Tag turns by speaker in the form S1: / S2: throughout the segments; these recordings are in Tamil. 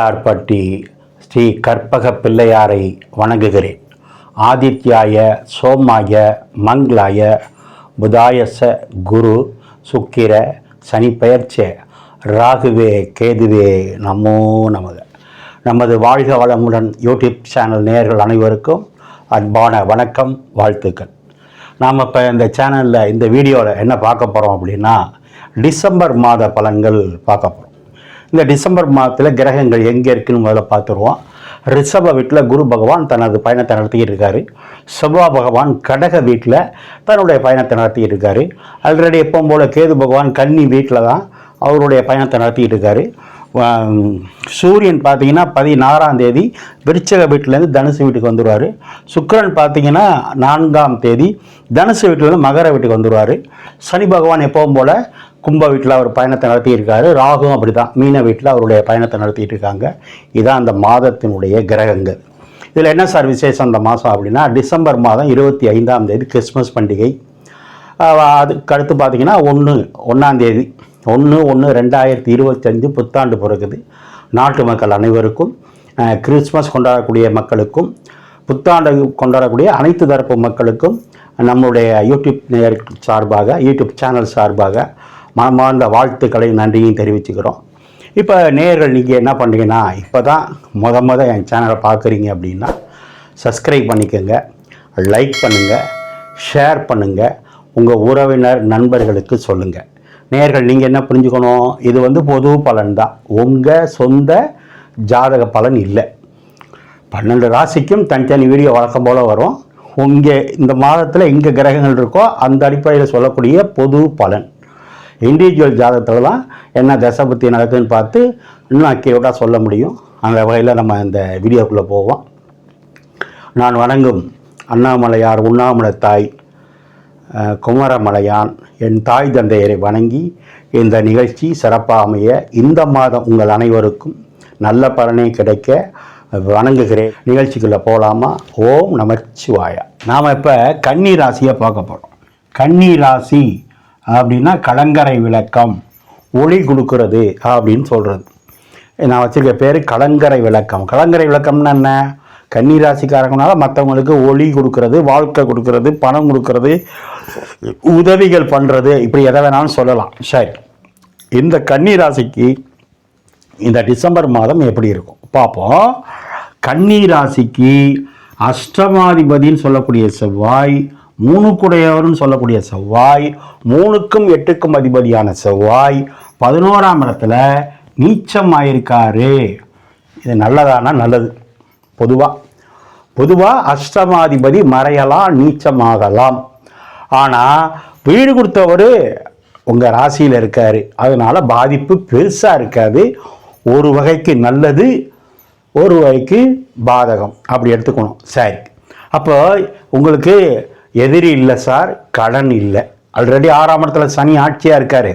S1: பிள்ளையார்பட்டி ஸ்ரீ கற்பக பிள்ளையாரை வணங்குகிறேன். ஆதித்யாய சோமாய மங்களாய புதாயச குரு சுக்கிர சனி பெயர்ச்ச ராகுவே கேதுவே நமோ நமக. நமது வாழ்க வளமுடன் யூடியூப் சேனல் நேயர்கள் அனைவருக்கும் அன்பான வணக்கம் வாழ்த்துக்கள். நாம் இப்போ இந்த சேனலில் இந்த வீடியோவில் என்ன பார்க்க போகிறோம் அப்படின்னா டிசம்பர் மாத பலன்கள் பார்க்க போகிறோம் இந்த டிசம்பர் மாதத்தில் கிரகங்கள் எங்கே இருக்குன்னு முதல்ல பார்த்துருவோம். ரிஷப வீட்டில் குரு பகவான் தனது பயணத்தை நடத்திக்கிட்டு இருக்காரு செவ்வாய் பகவான் கடக வீட்டில் தன்னுடைய பயணத்தை நடத்திக்கிட்டு இருக்காரு ஆல்ரெடி எப்பவும் போல் கேது பகவான் கன்னி வீட்டில் தான் அவருடைய பயணத்தை நடத்திக்கிட்டு இருக்காரு சூரியன் பார்த்தீங்கன்னா பதினாறாம் தேதி விருச்சக வீட்டிலேருந்து தனுசு வீட்டுக்கு வந்துடுவார் சுக்கரன் பார்த்தீங்கன்னா நான்காம் தேதி தனுசு வீட்டிலேருந்து மகர வீட்டுக்கு வந்துடுவார் சனி பகவான் எப்பவும் போல் கும்ப வீட்டில் அவர் பயணத்தை நடத்தியிருக்காரு. ராகும் அப்படி தான் மீன வீட்டில் அவருடைய பயணத்தை நடத்திட்டு இருக்காங்க இதான் அந்த மாதத்தினுடைய கிரகங்கள். இதில் என்ன சார் விசேஷம் அந்த மாதம் அப்படின்னா டிசம்பர் மாதம் இருபத்தி ஐந்தாம் தேதி கிறிஸ்மஸ் பண்டிகை. அதுக்கு அடுத்து பார்த்திங்கன்னா ஒன்று ஒன்றாந்தேதி ஒன்று ஒன்று ரெண்டாயிரத்தி இருபத்தஞ்சு புத்தாண்டு பிறகுது. நாட்டு மக்கள் அனைவருக்கும் கிறிஸ்மஸ் கொண்டாடக்கூடிய மக்களுக்கும் புத்தாண்டு கொண்டாடக்கூடிய அனைத்து தரப்பு மக்களுக்கும் நம்முடைய யூடியூப் நேயர் சார்பாக யூடியூப் சேனல் சார்பாக மனமார்ந்த வாழ்த்துக்களை நன்றியும் தெரிவிச்சுக்கிறோம். இப்போ நேர்கள் நீங்கள் என்ன பண்ணுறீங்கன்னா இப்போ தான் முத முத என் சேனலை பார்க்குறீங்க அப்படின்னா சப்ஸ்கிரைப் பண்ணிக்கோங்க லைக் பண்ணுங்கள் ஷேர் பண்ணுங்கள் உங்கள் உறவினர் நண்பர்களுக்கு சொல்லுங்கள் நேர்கள் நீங்கள் என்ன புரிஞ்சுக்கணும்? இது வந்து பொது பலன் தான். உங்கள் சொந்த ஜாதக பலன் இல்லை. பன்னெண்டு ராசிக்கும் தனித்தனி வீடியோ வழக்கம் போல் வரும். உங்கள் இந்த மாதத்தில் எங்கே கிரகங்கள் இருக்கோ அந்த அடிப்படையில் சொல்லக்கூடிய பொது பலன். இண்டிவிஜுவல் ஜாதகத்தில் தான் என்ன தசை புத்தி நடக்குதுன்னு பார்த்து இன்னும் அக்யூரேட்டாக சொல்ல முடியும். அந்த வகையில் நம்ம இந்த வீடியோக்குள்ளே போவோம். நான் வணங்கும் அண்ணாமலையார் உண்ணாமலை தாய் குமரமலையான் என் தாய் தந்தையரை வணங்கி இந்த நிகழ்ச்சி சிறப்பாக அமைய இந்த மாதம் உங்கள் அனைவருக்கும் நல்ல பலனே கிடைக்க வணங்குகிறேன். நிகழ்ச்சிக்குள்ளே போகலாமா ஓம் நமச்சிவாயா. நாம் இப்போ கன்னி ராசியை பார்க்க போகிறோம் கன்னி ராசி அப்படின்னா கலங்கரை விளக்கம். ஒளி கொடுக்கறது அப்படின்னு சொல்கிறது நான் வச்சுருக்க பேர் கலங்கரை விளக்கம். கலங்கரை விளக்கம்னா என்ன? கன்னிராசிக்காரங்கனால மற்றவங்களுக்கு ஒளி கொடுக்கறது வாழ்க்கை கொடுக்கறது பணம் கொடுக்கறது உதவிகள் பண்ணுறது இப்படி எதை வேணாலும் சொல்லலாம். சரி. இந்த கன்னிராசிக்கு இந்த டிசம்பர் மாதம் எப்படி இருக்கும்? பார்ப்போம். கன்னிராசிக்கு அஷ்டமாதிபதின்னு சொல்லக்கூடிய செவ்வாய் மூணுக்குடையவர்னு சொல்லக்கூடிய செவ்வாய் மூணுக்கும் எட்டுக்கும் அதிபதியான செவ்வாய் பதினோராம் இடத்துல நீச்சம் ஆயிருக்காரு இது நல்லதானா? நல்லது. பொதுவாக பொதுவாக அஷ்டமாதிபதி மறையலாம் நீச்சமாகலாம். ஆனால் வீடு கொடுத்தவர் உங்கள் ராசியில் இருக்கார். அதனால் பாதிப்பு பெருசாக இருக்காது. ஒரு வகைக்கு நல்லது ஒரு வகைக்கு பாதகம். அப்படி எடுத்துக்கணும். சரி. அப்போ உங்களுக்கு எதிரி இல்லை சார் கடன் இல்லை. ஆல்ரெடி ஆறாம் இடத்துல சனி ஆட்சியாக இருக்கார்.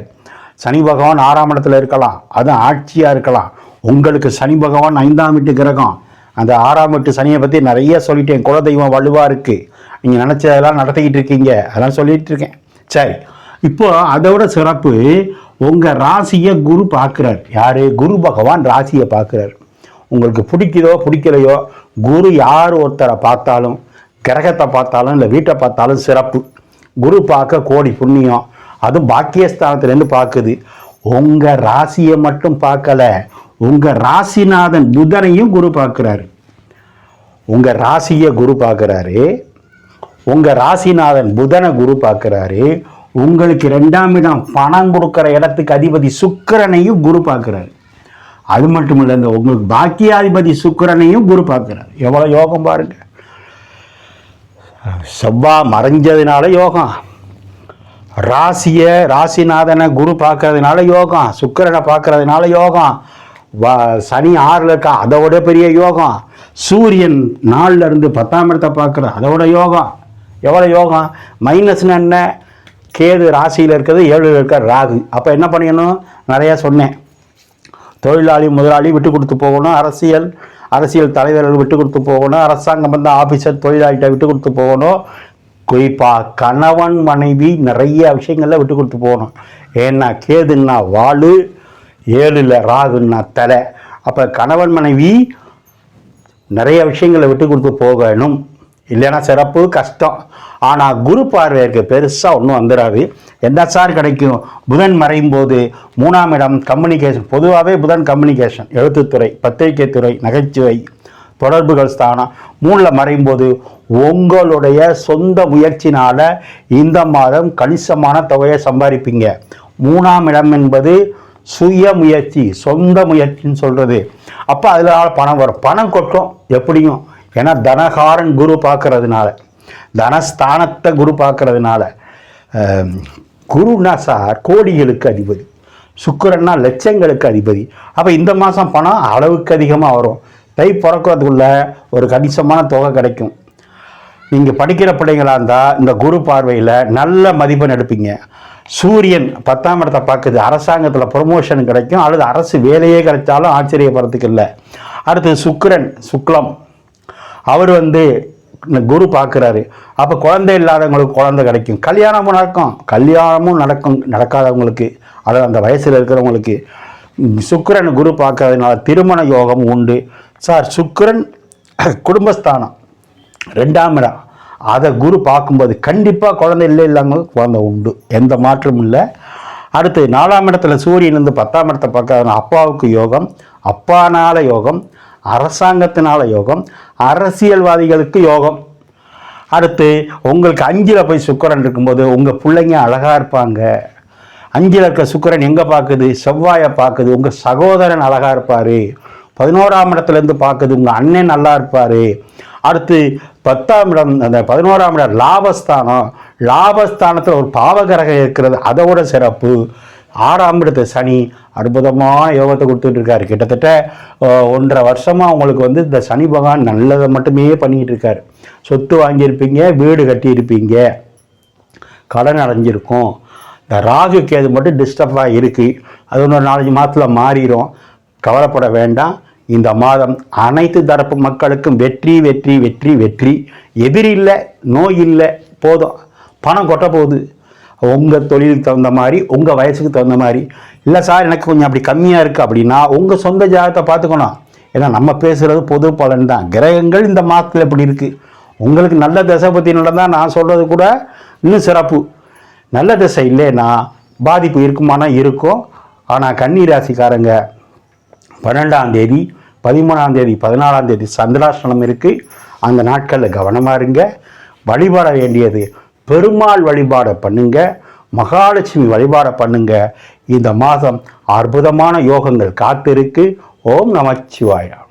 S1: சனி பகவான் ஆறாம் இடத்துல இருக்கலாம். அது ஆட்சியாக இருக்கலாம். உங்களுக்கு சனி பகவான் ஐந்தாம் வீட்டு கிரகம். அந்த ஆறாம் வீட்டு சனியை பற்றி நிறைய சொல்லிட்டேன். குலதெய்வம் வலுவாக இருக்குது நீங்கள் நினச்சதெல்லாம் நடத்திக்கிட்டு இருக்கீங்க. அதெல்லாம் சொல்லிகிட்டு இருக்கேன். சரி. இப்போ அதை விட சிறப்பு உங்கள் ராசியை குரு பார்க்குறார். யார்? குரு பகவான் ராசியை பார்க்குறார். உங்களுக்கு பிடிக்குதோ பிடிக்கலையோ குரு யார் ஒருத்தரை பார்த்தாலும் கிரகத்தை பார்த்தாலும் இல்லை வீட்டை பார்த்தாலும் சிறப்பு. குரு பார்க்க கோடி புண்ணியம். அதுவும் பாக்கியஸ்தானத்துலேருந்து பார்க்குது. உங்கள் ராசியை மட்டும் பார்க்கல. உங்கள் ராசிநாதன் புதனையும் குரு பார்க்குறாரு. உங்கள் ராசியை குரு பார்க்குறாரு. உங்கள் ராசிநாதன் புதனை குரு பார்க்குறாரு. உங்களுக்கு ரெண்டாம் இடம் பணம் கொடுக்குற இடத்துக்கு அதிபதி சுக்கிரனையும் குரு பார்க்குறாரு. அது மட்டும் இல்லை இந்த உங்களுக்கு பாக்கியாதிபதி சுக்கிரனையும் குரு பார்க்குறாரு. எவ்வளோ யோகம் பாருங்கள் செவ்வாய் மறைஞ்சதுனால யோகம். ராசியை ராசிநாதனை குரு பார்க்கறதுனால யோகம் சுக்கிரனை பார்க்கறதுனால யோகம் வ- சனி ஆறில் இருக்கா அதை விட பெரிய யோகம். சூரியன் நாளில் இருந்து பத்தாம் இடத்தை பார்க்குற அதோட யோகம். எவ்வளோ யோகம்? மைனஸ்னு என்ன? கேது ராசியில் இருக்கிறது ஏழில் இருக்க ராகு. அப்போ என்ன பண்ணிக்கணும் நிறையா சொன்னேன். தொழிலாளி முதலாளி விட்டு கொடுத்து போகணும் அரசியல். அரசியல் தலைவர்கள் விட்டு கொடுத்து போகணும். அரசாங்கம் வந்து ஆஃபீஸர் தொழிலாளிகிட்ட விட்டு கொடுத்து போகணும். குறிப்பாக கணவன் மனைவி நிறைய விஷயங்களில் விட்டு கொடுத்து போகணும். ஏன்னா கேதுன்னா வாழு ஏழில் ராகுன்னா தலை. அப்போ கணவன் மனைவி நிறைய விஷயங்களை விட்டு கொடுத்து போகணும். இல்லைன்னா சிறப்பு கஷ்டம். ஆனால் குரு பார்வை பெருசாக ஒன்றும் வந்துடாது என்ன சார் கிடைக்கும்? புதன் மறையும் போது மூணாம் இடம் கம்யூனிகேஷன் பொதுவாகவே புதன் கம்யூனிகேஷன் எழுத்துத்துறை பத்திரிகை துறை நகைச்சுவை தொடர்புகள் ஸ்தானம். மூணில் மறையும் போது உங்களுடைய சொந்த முயற்சினால் இந்த மாதம் கணிசமான தொகையை சம்பாதிப்பீங்க. மூணாம் இடம் என்பது சுய முயற்சி சொந்த முயற்சின்னு சொல்கிறது அப்போ அதில் பணம் வரும். பணம் கொட்டும் எப்படியும். ஏன்னா தனகாரன் குரு பார்க்கறதுனால தனஸ்தானத்தை குரு பார்க்கறதுனால குருனா குருன்னா சார் கோடிகளுக்கு அதிபதி சுக்கரன்னா லட்சங்களுக்கு அதிபதி. அப்போ இந்த மாதம் பணம் அளவுக்கு அதிகமாக வரும். தை பிறக்கிறதுக்குள்ள ஒரு கணிசமான தொகை கிடைக்கும். நீங்கள் படிக்கிற பிள்ளைங்களாக இருந்தால் இந்த குரு பார்வையில் நல்ல மதிப்பெண் எடுப்பீங்க. சூரியன் பத்தாம் இடத்தை பார்க்குது. அரசாங்கத்தில் ப்ரொமோஷன் கிடைக்கும். அல்லது அரசு வேலையே கிடைச்சாலும் ஆச்சரியப்படுறதுக்கு இல்லை. அடுத்து சுக்கரன் சுக்லம். அவர் வந்து குரு பார்க்குறாரு. அப்போ குழந்தை இல்லாதவங்களுக்கு குழந்தை கிடைக்கும். கல்யாணமும் நடக்கும். கல்யாணமும் நடக்கும் நடக்காதவங்களுக்கு அதாவது அந்த வயசில் இருக்கிறவங்களுக்கு சுக்கரன் குரு பார்க்கறதுனால திருமண யோகம் உண்டு. சார் சுக்கரன் குடும்பஸ்தானம் ரெண்டாம் இடம். அதை குரு பார்க்கும்போது கண்டிப்பாக குழந்தை இல்லை இல்லாமல் குழந்தை உண்டு. எந்த மாற்றமும் இல்லை. அடுத்து நாலாம் இடத்துல சூரியன் வந்து பத்தாம் இடத்தை பார்க்காத அப்பாவுக்கு யோகம் அப்பானால யோகம் அரசாங்கத்தினால யோகம் அரசியல்வாதிகளுக்கு யோகம். அடுத்து உங்களுக்கு அஞ்சில் போய் சுக்கரன் இருக்கும்போது உங்கள் பிள்ளைங்க அழகாக இருப்பாங்க. அஞ்சில் இருக்க சுக்கிரன் எங்கே பார்க்குது செவ்வாயை பார்க்குது உங்கள் சகோதரன் அழகாக இருப்பார். பதினோராம் இடத்துலேருந்து பார்க்குது உங்கள் அண்ணன் நல்லா இருப்பார். அடுத்து பத்தாம் இடம் அந்த பதினோராம் இடம் லாபஸ்தானம். லாபஸ்தானத்தில் ஒரு பாவகரகம் இருக்கிறது. அதோட சிறப்பு. ஆறாம் இடத்து சனி அற்புதமாக யோகத்தை கொடுத்துட்டு இருக்காரு கிட்டத்தட்ட ஒன்றரை வருஷமாக அவங்களுக்கு வந்து இந்த சனி பகவான் நல்லதை மட்டுமே பண்ணிக்கிட்டு இருக்காரு. சொத்து வாங்கியிருப்பீங்க வீடு கட்டியிருப்பீங்க. கடன் அடைஞ்சிருக்கும். இந்த ராகுக்கு அது மட்டும் டிஸ்டர்பாக இருக்குது அது ஒன்று நாலஞ்சு மாதத்தில் மாறிடும் கவலைப்பட வேண்டாம். இந்த மாதம் அனைத்து தரப்பு மக்களுக்கும் வெற்றி வெற்றி வெற்றி வெற்றி. எதிரி இல்லை நோய் இல்லை போதும். பணம் கொட்ட போகுது. உங்கள் தொழிலுக்கு தகுந்த மாதிரி உங்கள் வயசுக்கு தகுந்த மாதிரி. இல்லை சார் எனக்கு கொஞ்சம் அப்படி கம்மியாக இருக்குது அப்படின்னா உங்கள் சொந்த ஜாதகத்தை பார்த்துக்கணும். ஏன்னா நம்ம பேசுகிறது பொது பலன் தான். கிரகங்கள் இந்த மாதத்தில் எப்படி இருக்குது உங்களுக்கு நல்ல திசை பற்றி நடந்தால் நான் சொல்கிறது கூட இன்னும் சிறப்பு. நல்ல திசை இல்லைன்னா பாதிப்பு இருக்குமானா இருக்கும். ஆனால் கன்னி ராசிக்காரங்க பன்னெண்டாம் தேதி பதிமூணாம் தேதி பதினாலாம் தேதி சந்திராஷ்டனம் இருக்குது அந்த நாட்களில் கவனமாக இருங்க. வழிபட வேண்டியது பெருமாள் வழிபாடை பண்ணுங்க மகாலட்சுமி வழிபாடை பண்ணுங்க. இந்த மாதம் அற்புதமான யோகங்கள் காத்திருக்கு. ஓம் நமச்சிவாயா.